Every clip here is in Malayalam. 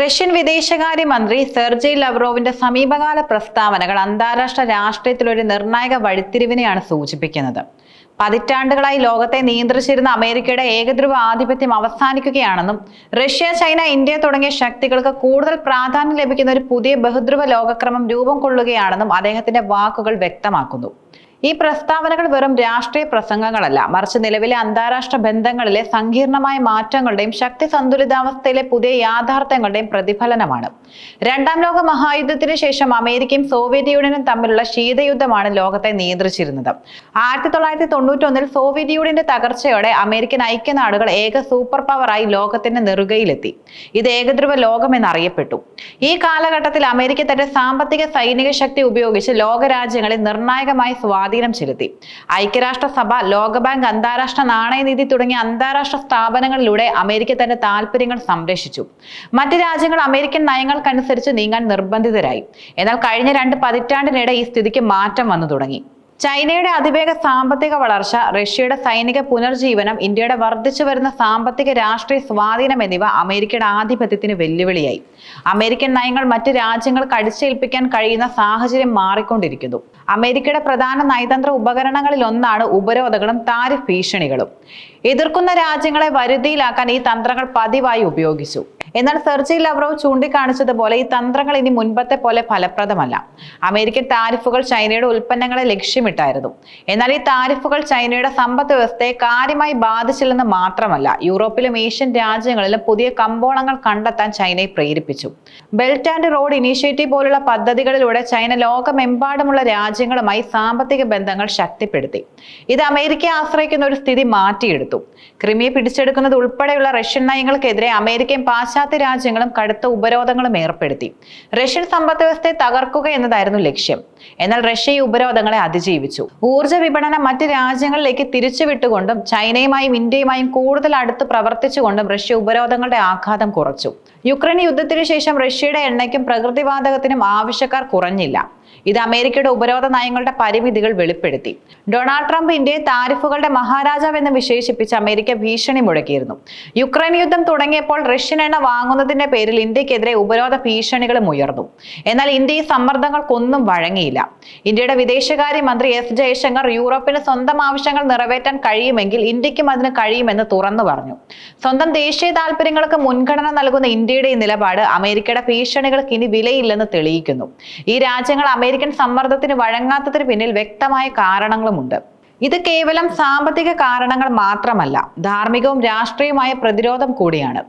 റഷ്യൻ വിദേശകാര്യമന്ത്രി സെർജി ലവ്റോവിന്റെ സമീപകാല പ്രസ്താവനകൾ അന്താരാഷ്ട്ര രാഷ്ട്രീയത്തിൽ ഒരു നിർണായക വഴിത്തിരിവിനെയാണ് സൂചിപ്പിക്കുന്നത്. പതിറ്റാണ്ടുകളായി ലോകത്തെ നിയന്ത്രിച്ചിരുന്ന അമേരിക്കയുടെ ഏകധ്രുവ ആധിപത്യം അവസാനിക്കുകയാണെന്നും റഷ്യ ചൈന ഇന്ത്യ തുടങ്ങിയ ശക്തികൾക്ക് കൂടുതൽ പ്രാധാന്യം ലഭിക്കുന്ന ഒരു പുതിയ ബഹുധ്രുവ ലോകക്രമം രൂപം കൊള്ളുകയാണെന്നും അദ്ദേഹത്തിന്റെ വാക്കുകൾ വ്യക്തമാക്കുന്നു. ഈ പ്രസ്താവനകൾ വെറും രാഷ്ട്രീയ പ്രസംഗങ്ങളല്ല. മറിച്ച് നിലവിലെ അന്താരാഷ്ട്ര ബന്ധങ്ങളിലെ സങ്കീർണമായ മാറ്റങ്ങളുടെയും ശക്തി സന്തുലിതാവസ്ഥയിലെ പുതിയ യാഥാർത്ഥ്യങ്ങളുടെയും പ്രതിഫലനമാണ്. രണ്ടാം ലോക മഹായുദ്ധത്തിന് ശേഷം അമേരിക്കയും സോവിയറ്റ് യൂണിയനും തമ്മിലുള്ള ശീതയുദ്ധമാണ് ലോകത്തെ നിയന്ത്രിച്ചിരുന്നത്. ആയിരത്തി തൊള്ളായിരത്തി തൊണ്ണൂറ്റൊന്നിൽ സോവിയറ്റ് യൂണിയന്റെ തകർച്ചയോടെ അമേരിക്കൻ ഐക്യനാടുകൾ ഏക സൂപ്പർ പവറായി ലോകത്തിന്റെ നെറുകയിലെത്തി. ഇത് ഏകധ്രുവ ലോകം എന്നറിയപ്പെട്ടു. ഈ കാലഘട്ടത്തിൽ അമേരിക്ക തന്റെ സാമ്പത്തിക സൈനിക ശക്തി ഉപയോഗിച്ച് ലോകരാജ്യങ്ങളിൽ നിർണായകമായി സ്വാധീനം ചെലുത്തി. ഐക്യരാഷ്ട്രസഭ ലോകബാങ്ക് അന്താരാഷ്ട്ര നാണയനിധി തുടങ്ങിയ അന്താരാഷ്ട്ര സ്ഥാപനങ്ങളിലൂടെ അമേരിക്ക തന്റെ താല്പര്യങ്ങൾ സംരക്ഷിച്ചു. മറ്റ് രാജ്യങ്ങൾ അമേരിക്കൻ നയങ്ങൾക്കനുസരിച്ച് നീങ്ങാൻ നിർബന്ധിതരായി. എന്നാൽ കഴിഞ്ഞ രണ്ട് പതിറ്റാണ്ടിനിടെ ഈ സ്ഥിതിക്ക് മാറ്റം വന്നു തുടങ്ങി. ചൈനയുടെ അതിവേഗ സാമ്പത്തിക വളർച്ച റഷ്യയുടെ സൈനിക പുനർജീവനം ഇന്ത്യയുടെ വർദ്ധിച്ചു വരുന്ന സാമ്പത്തിക രാഷ്ട്രീയ സ്വാധീനം എന്നിവ അമേരിക്കയുടെ ആധിപത്യത്തിന് വെല്ലുവിളിയായി. അമേരിക്കൻ നയങ്ങൾ മറ്റ് രാജ്യങ്ങൾ കടിച്ചേൽപ്പിക്കാൻ കഴിയുന്ന സാഹചര്യം മാറിക്കൊണ്ടിരിക്കുന്നു. അമേരിക്കയുടെ പ്രധാന നയതന്ത്ര ഉപകരണങ്ങളിൽ ഒന്നാണ് ഉപരോധങ്ങളും താരിഫ് ഭീഷണികളും. എതിർക്കുന്ന രാജ്യങ്ങളെ വരുതിയിലാക്കാൻ ഈ തന്ത്രങ്ങൾ പതിവായി ഉപയോഗിച്ചു. എന്നാൽ സെർജി ലവ്റോവ് ചൂണ്ടിക്കാണിച്ചതുപോലെ ഈ തന്ത്രങ്ങൾ ഇനി മുൻപത്തെ പോലെ ഫലപ്രദമല്ല. അമേരിക്കൻ താരിഫുകൾ ചൈനയുടെ ഉൽപ്പന്നങ്ങളെ ലക്ഷ്യമിട്ടായിരുന്നു. എന്നാൽ ഈ താരിഫുകൾ ചൈനയുടെ സമ്പദ് വ്യവസ്ഥയെ കാര്യമായി ബാധിച്ചില്ലെന്ന് മാത്രമല്ല യൂറോപ്പിലും ഏഷ്യൻ രാജ്യങ്ങളിലും പുതിയ കമ്പോളങ്ങൾ കണ്ടെത്താൻ ചൈനയെ പ്രേരിപ്പിച്ചു. ബെൽറ്റ് ആൻഡ് റോഡ് ഇനീഷ്യേറ്റീവ് പോലുള്ള പദ്ധതികളിലൂടെ ചൈന ലോകമെമ്പാടുമുള്ള രാജ്യങ്ങളുമായി സാമ്പത്തിക ബന്ധങ്ങൾ ശക്തിപ്പെടുത്തി. ഇത് അമേരിക്കയെ ആശ്രയിക്കുന്ന ഒരു സ്ഥിതി മാറ്റിയെടുത്തു. ക്രിമിയെ പിടിച്ചെടുക്കുന്നത് ഉൾപ്പെടെയുള്ള റഷ്യൻ നയങ്ങൾക്കെതിരെ അമേരിക്കയും പാശ്ചാത്യ രാജ്യങ്ങളും കടുത്ത ഉപരോധങ്ങളും ഏർപ്പെടുത്തി. റഷ്യൻ സമ്പദ് വ്യവസ്ഥയെ തകർക്കുക എന്നതായിരുന്നു ലക്ഷ്യം. എന്നാൽ റഷ്യ ഈ ഉപരോധങ്ങളെ അതിജീവിച്ചു. ഊർജ വിപണനം മറ്റ് രാജ്യങ്ങളിലേക്ക് തിരിച്ചുവിട്ടുകൊണ്ടും ചൈനയുമായും ഇന്ത്യയുമായും കൂടുതൽ അടുത്ത് പ്രവർത്തിച്ചുകൊണ്ടും റഷ്യ ഉപരോധങ്ങളുടെ ആഘാതം കുറച്ചു. യുക്രൈൻ യുദ്ധത്തിനു ശേഷം റഷ്യയുടെ എണ്ണയ്ക്കും പ്രകൃതിവാതകത്തിനും ആവശ്യക്കാർ കുറഞ്ഞില്ല. ഇത് അമേരിക്കയുടെ ഉപരോധ നയങ്ങളുടെ പരിമിതികൾ വെളിപ്പെടുത്തി. ഡൊണാൾഡ് ട്രംപ് ഇന്ത്യയെ താരിഫുകളുടെ മഹാരാജാവ് എന്ന് വിശേഷിപ്പിച്ച് അമേരിക്ക ഭീഷണി മുഴക്കിയിരുന്നു. യുക്രൈൻ യുദ്ധം തുടങ്ങിയപ്പോൾ റഷ്യൻ എണ്ണ വാങ്ങുന്നതിന്റെ പേരിൽ ഇന്ത്യക്കെതിരെ ഉപരോധ ഭീഷണികളും ഉയർന്നു. എന്നാൽ ഇന്ത്യ ഈ സമ്മർദ്ദങ്ങൾക്കൊന്നും വഴങ്ങിയില്ല. ഇന്ത്യയുടെ വിദേശകാര്യ മന്ത്രി എസ് ജയശങ്കർ യൂറോപ്പിന് സ്വന്തം ആവശ്യങ്ങൾ നിറവേറ്റാൻ കഴിയുമെങ്കിൽ ഇന്ത്യക്കും അതിന് കഴിയുമെന്ന് തുറന്നു പറഞ്ഞു. സ്വന്തം ദേശീയ താല്പര്യങ്ങൾക്ക് മുൻഗണന നൽകുന്ന ഇന്ത്യയുടെ ഈ നിലപാട് അമേരിക്കയുടെ ഭീഷണികൾക്ക് ഇനി വിലയില്ലെന്ന് തെളിയിക്കുന്നു. ഈ രാജ്യങ്ങൾ അമേരിക്കൻ സമ്മർദ്ദത്തിന് വഴങ്ങാത്തതിന് പിന്നിൽ വ്യക്തമായ കാരണങ്ങളുമുണ്ട്. ഇത് കേവലം സാമ്പത്തിക കാരണങ്ങൾ മാത്രമല്ല ധാർമ്മികവും രാഷ്ട്രീയവുമായ പ്രതിരോധം കൂടിയാണ്.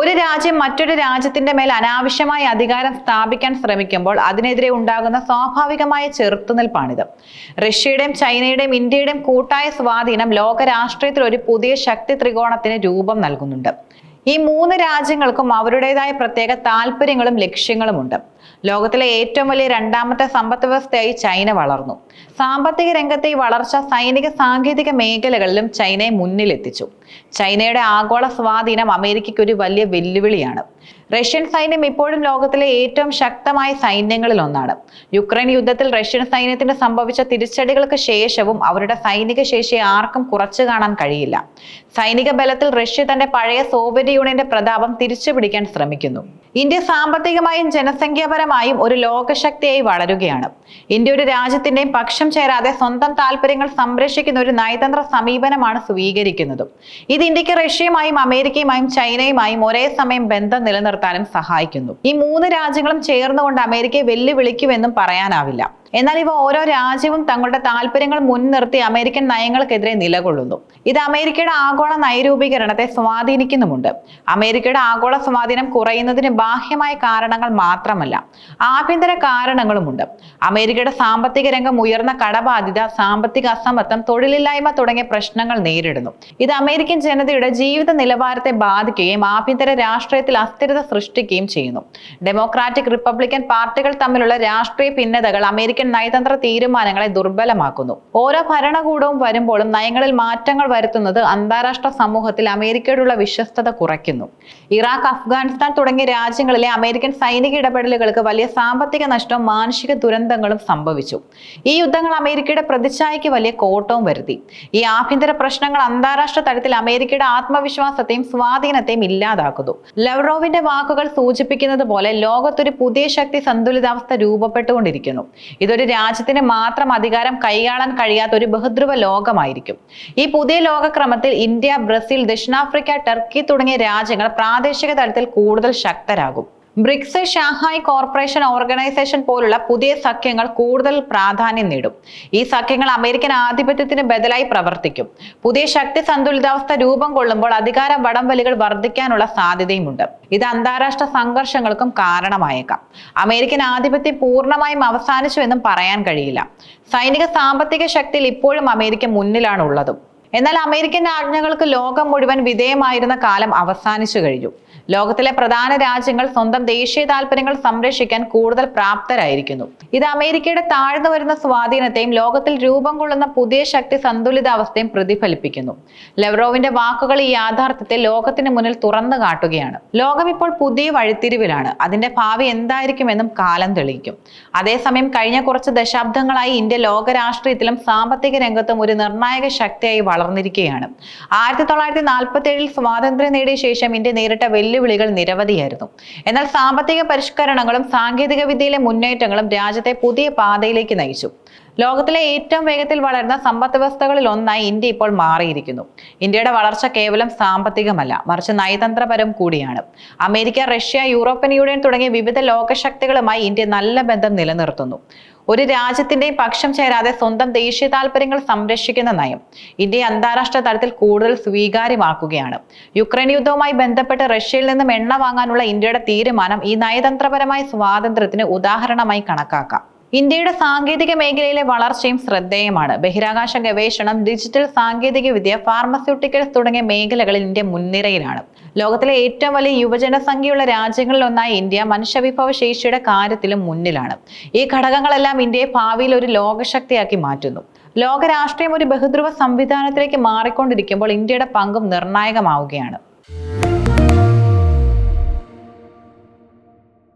ഒരു രാജ്യം മറ്റൊരു രാജ്യത്തിന്റെ മേൽ അനാവശ്യമായ അധികാരം സ്ഥാപിക്കാൻ ശ്രമിക്കുമ്പോൾ അതിനെതിരെ ഉണ്ടാകുന്ന സ്വാഭാവികമായ ചെറുത്തുനിൽപ്പാണിത്. റഷ്യയുടെയും ചൈനയുടെയും ഇന്ത്യയുടെയും കൂട്ടായ സ്വാധീനം ലോക രാഷ്ട്രീയത്തിൽ ഒരു പുതിയ ശക്തി ത്രികോണത്തിന് രൂപം നൽകുന്നുണ്ട്. ഈ മൂന്ന് രാജ്യങ്ങൾക്കും അവരുടേതായ പ്രത്യേക താല്പര്യങ്ങളും ലക്ഷ്യങ്ങളുമുണ്ട്. ലോകത്തിലെ ഏറ്റവും വലിയ രണ്ടാമത്തെ സമ്പദ് വ്യവസ്ഥയായി ചൈന വളർന്നു. സാമ്പത്തിക രംഗത്തെ ഈ വളർച്ച സൈനിക സാങ്കേതിക മേഖലകളിലും ചൈനയെ മുന്നിലെത്തിച്ചു. ചൈനയുടെ ആഗോള സ്വാധീനം അമേരിക്കയ്ക്ക് ഒരു വലിയ വെല്ലുവിളിയാണ്. റഷ്യൻ സൈന്യം ഇപ്പോഴും ലോകത്തിലെ ഏറ്റവും ശക്തമായ സൈന്യങ്ങളിൽ ഒന്നാണ് യുക്രൈൻ യുദ്ധത്തിൽ റഷ്യൻ സൈന്യത്തിന് സംഭവിച്ച തിരിച്ചടികൾക്ക് ശേഷവും അവരുടെ സൈനിക ശേഷിയെ ആർക്കും കുറച്ചു കാണാൻ കഴിയില്ല. സൈനിക ബലത്തിൽ റഷ്യ തന്റെ പഴയ സോവിയറ്റ് യൂണിയന്റെ പ്രതാപം തിരിച്ചുപിടിക്കാൻ ശ്രമിക്കുന്നു. ഇന്ത്യ സാമ്പത്തികമായും ജനസംഖ്യാപരമായും ഒരു ലോകശക്തിയായി വളരുകയാണ്. ഇന്ത്യ ഒരു രാജ്യത്തിന്റെയും പക്ഷം ചേരാതെ സ്വന്തം താല്പര്യങ്ങൾ സംരക്ഷിക്കുന്ന ഒരു നയതന്ത്ര സമീപനമാണ് സ്വീകരിക്കുന്നതും. ഇത് ഇന്ത്യയ്ക്ക് റഷ്യയുമായും അമേരിക്കയുമായും ചൈനയുമായും ഒരേ സമയം ബന്ധം നിലനിർത്താനും സഹായിക്കുന്നു. ഈ മൂന്ന് രാജ്യങ്ങളും ചേർന്നുകൊണ്ട് അമേരിക്കയെ വെല്ലുവിളിക്കുമെന്നും പറയാനാവില്ല. എന്നാൽ ഇവ ഓരോ രാജ്യവും തങ്ങളുടെ താല്പര്യങ്ങൾ മുൻനിർത്തി അമേരിക്കൻ നയങ്ങൾക്കെതിരെ നിലകൊള്ളുന്നു. ഇത് അമേരിക്കയുടെ ആഗോള നയരൂപീകരണത്തെ സ്വാധീനിക്കുന്നുമുണ്ട്. അമേരിക്കയുടെ ആഗോള സ്വാധീനം കുറയുന്നതിന് ബാഹ്യമായ കാരണങ്ങൾ മാത്രമല്ല ആഭ്യന്തര കാരണങ്ങളുമുണ്ട്. അമേരിക്കയുടെ സാമ്പത്തിക രംഗം ഉയർന്ന കടബാധ്യത സാമ്പത്തിക അസമത്വം തൊഴിലില്ലായ്മ തുടങ്ങിയ പ്രശ്നങ്ങൾ നേരിടുന്നു. ഇത് അമേരിക്കൻ ജനതയുടെ ജീവിത നിലവാരത്തെ ബാധിക്കുകയും ആഭ്യന്തര രാഷ്ട്രീയത്തിൽ അസ്ഥിരത സൃഷ്ടിക്കുകയും ചെയ്യുന്നു. ഡെമോക്രാറ്റിക് റിപ്പബ്ലിക്കൻ പാർട്ടികൾ തമ്മിലുള്ള രാഷ്ട്രീയ ഭിന്നതകൾ അമേരിക്കൻ നയതന്ത്ര തീരുമാനങ്ങളെ ദുർബലമാക്കുന്നു. ഓരോ ഭരണകൂടവും വരുമ്പോഴും നയങ്ങളിൽ മാറ്റങ്ങൾ വരുത്തുന്നത് അന്താരാഷ്ട്ര സമൂഹത്തിൽ അമേരിക്കയോടുള്ള വിശ്വസ്തത കുറയ്ക്കുന്നു. ഇറാഖ് അഫ്ഗാനിസ്ഥാൻ തുടങ്ങിയ രാജ്യങ്ങളിലെ അമേരിക്കൻ സൈനിക ഇടപെടലുകൾക്ക് വലിയ സാമ്പത്തിക നഷ്ടവും മാനുഷിക ദുരന്തങ്ങളും സംഭവിച്ചു. ഈ യുദ്ധങ്ങൾ അമേരിക്കയുടെ പ്രതിച്ഛായയ്ക്ക് വലിയ കോട്ടവും വരുത്തി. ഈ ആഭ്യന്തര പ്രശ്നങ്ങൾ അന്താരാഷ്ട്ര തലത്തിൽ അമേരിക്കയുടെ ആത്മവിശ്വാസത്തെയും സ്വാധീനത്തെയും ഇല്ലാതാക്കുന്നു. ലവ്റോവിന്റെ വാക്കുകൾ സൂചിപ്പിക്കുന്നത് പോലെ ലോകത്തൊരു പുതിയ ശക്തി സന്തുലിതാവസ്ഥ രൂപപ്പെട്ടുകൊണ്ടിരിക്കുന്നു. ഇതൊരു രാജ്യത്തിന് മാത്രം അധികാരം കൈയാളാൻ കഴിയാത്ത ഒരു ബഹുദ്രുവ ലോകമായിരിക്കും. ഈ പുതിയ ലോകക്രമത്തിൽ ഇന്ത്യ ബ്രസീൽ ദക്ഷിണാഫ്രിക്ക ടർക്കി തുടങ്ങിയ രാജ്യങ്ങൾ പ്രാദേശിക തലത്തിൽ കൂടുതൽ ശക്തരാകും. ബ്രിക്സ് ഷാങ്ഹായ് കോർപ്പറേഷൻ ഓർഗനൈസേഷൻ പോലുള്ള പുതിയ സഖ്യങ്ങൾ കൂടുതൽ പ്രാധാന്യം നേടും. ഈ സഖ്യങ്ങൾ അമേരിക്കൻ ആധിപത്യത്തിന് ബദലായി പ്രവർത്തിക്കും. പുതിയ ശക്തി സന്തുലിതാവസ്ഥ രൂപം കൊള്ളുമ്പോൾ അധികാര വടംവലികൾ വർദ്ധിക്കാനുള്ള സാധ്യതയുമുണ്ട്. ഇത് അന്താരാഷ്ട്ര സംഘർഷങ്ങൾക്കും കാരണമായേക്കാം. അമേരിക്കൻ ആധിപത്യം പൂർണമായും അവസാനിച്ചു എന്നും പറയാൻ കഴിയില്ല. സൈനിക സാമ്പത്തിക ശക്തിയിൽ ഇപ്പോഴും അമേരിക്ക മുന്നിലാണുള്ളതും. എന്നാൽ അമേരിക്കൻ ആജ്ഞകൾക്ക് ലോകം മുഴുവൻ വിധേയമായിരുന്ന കാലം അവസാനിച്ചു കഴിഞ്ഞു. ലോകത്തിലെ പ്രധാന രാജ്യങ്ങൾ സ്വന്തം ദേശീയ താല്പര്യങ്ങൾ സംരക്ഷിക്കാൻ കൂടുതൽ പ്രാപ്തരായിരിക്കുന്നു. ഇത് അമേരിക്കയുടെ താഴ്ന്നു വരുന്ന സ്വാധീനത്തെയും ലോകത്തിൽ രൂപം കൊള്ളുന്ന പുതിയ ശക്തി സന്തുലിതാവസ്ഥയും പ്രതിഫലിപ്പിക്കുന്നു. ലെവറോവിന്റെ വാക്കുകൾ ഈ യാഥാർത്ഥ്യത്തെ ലോകത്തിന് മുന്നിൽ തുറന്നു കാട്ടുകയാണ്. ലോകം ഇപ്പോൾ പുതിയ വഴിത്തിരിവിലാണ്. അതിന്റെ ഭാവി എന്തായിരിക്കുമെന്നും കാലം തെളിയിക്കും. അതേസമയം കഴിഞ്ഞ കുറച്ച് ദശാബ്ദങ്ങളായി ഇന്ത്യ ലോകരാഷ്ട്രീയത്തിലും സാമ്പത്തിക രംഗത്തും ഒരു നിർണായക ശക്തിയായി വളർന്നിരിക്കുകയാണ്. ആയിരത്തി തൊള്ളായിരത്തി നാൽപ്പത്തി ഏഴിൽ സ്വാതന്ത്ര്യം നേടിയ ശേഷം ഇന്ത്യ നേരിട്ട വെല്ലുവിളികൾ നിരവധിയായിരുന്നു. എന്നാൽ സാമ്പത്തിക പരിഷ്കരണങ്ങളും സാങ്കേതിക വിദ്യയിലെ മുന്നേറ്റങ്ങളും രാജ്യത്തെ പുതിയ പാതയിലേക്ക് നയിച്ചു. ലോകത്തിലെ ഏറ്റവും വേഗത്തിൽ വളരുന്ന സമ്പദ് വ്യവസ്ഥകളിൽ ഒന്നായി ഇന്ത്യ ഇപ്പോൾ മാറിയിരിക്കുന്നു. ഇന്ത്യയുടെ വളർച്ച കേവലം സാമ്പത്തികമല്ല മറിച്ച് നയതന്ത്രപരം കൂടിയാണ്. അമേരിക്ക റഷ്യ യൂറോപ്യൻ യൂണിയൻ തുടങ്ങിയ വിവിധ ലോകശക്തികളുമായി ഇന്ത്യ നല്ല ബന്ധം നിലനിർത്തുന്നു. ഒരു രാജ്യത്തിന്റെയും പക്ഷം ചേരാതെ സ്വന്തം ദേശീയ താല്പര്യങ്ങൾ സംരക്ഷിക്കുന്ന നയം ഇന്ത്യ അന്താരാഷ്ട്ര തലത്തിൽ കൂടുതൽ സ്വീകാര്യമാക്കുകയാണ്. യുക്രൈൻ യുദ്ധവുമായി ബന്ധപ്പെട്ട് റഷ്യയിൽ നിന്നും എണ്ണ വാങ്ങാനുള്ള ഇന്ത്യയുടെ തീരുമാനം ഈ നയതന്ത്രപരമായ സ്വാതന്ത്ര്യത്തിന് ഉദാഹരണമായി കണക്കാക്കാം. ഇന്ത്യയുടെ സാങ്കേതിക മേഖലയിലെ വളർച്ചയും ശ്രദ്ധേയമാണ്. ബഹിരാകാശ ഗവേഷണം ഡിജിറ്റൽ സാങ്കേതികവിദ്യ ഫാർമസ്യൂട്ടിക്കൽസ് തുടങ്ങിയ മേഖലകളിൽ ഇന്ത്യ മുൻനിരയിലാണ്. ലോകത്തിലെ ഏറ്റവും വലിയ യുവജനസംഖ്യയുള്ള രാജ്യങ്ങളിലൊന്നായ ഇന്ത്യ. മനുഷ്യവിഭവ ശേഷിയുടെ കാര്യത്തിലും മുന്നിലാണ്. ഈ ഘടകങ്ങളെല്ലാം ഇന്ത്യയെ ഭാവിയിൽ ഒരു ലോകശക്തിയാക്കി മാറ്റുന്നു. ലോകരാഷ്ട്രീയം ഒരു ബഹുദ്രുവ സംവിധാനത്തിലേക്ക് മാറിക്കൊണ്ടിരിക്കുമ്പോൾ ഇന്ത്യയുടെ പങ്കും നിർണായകമാവുകയാണ്.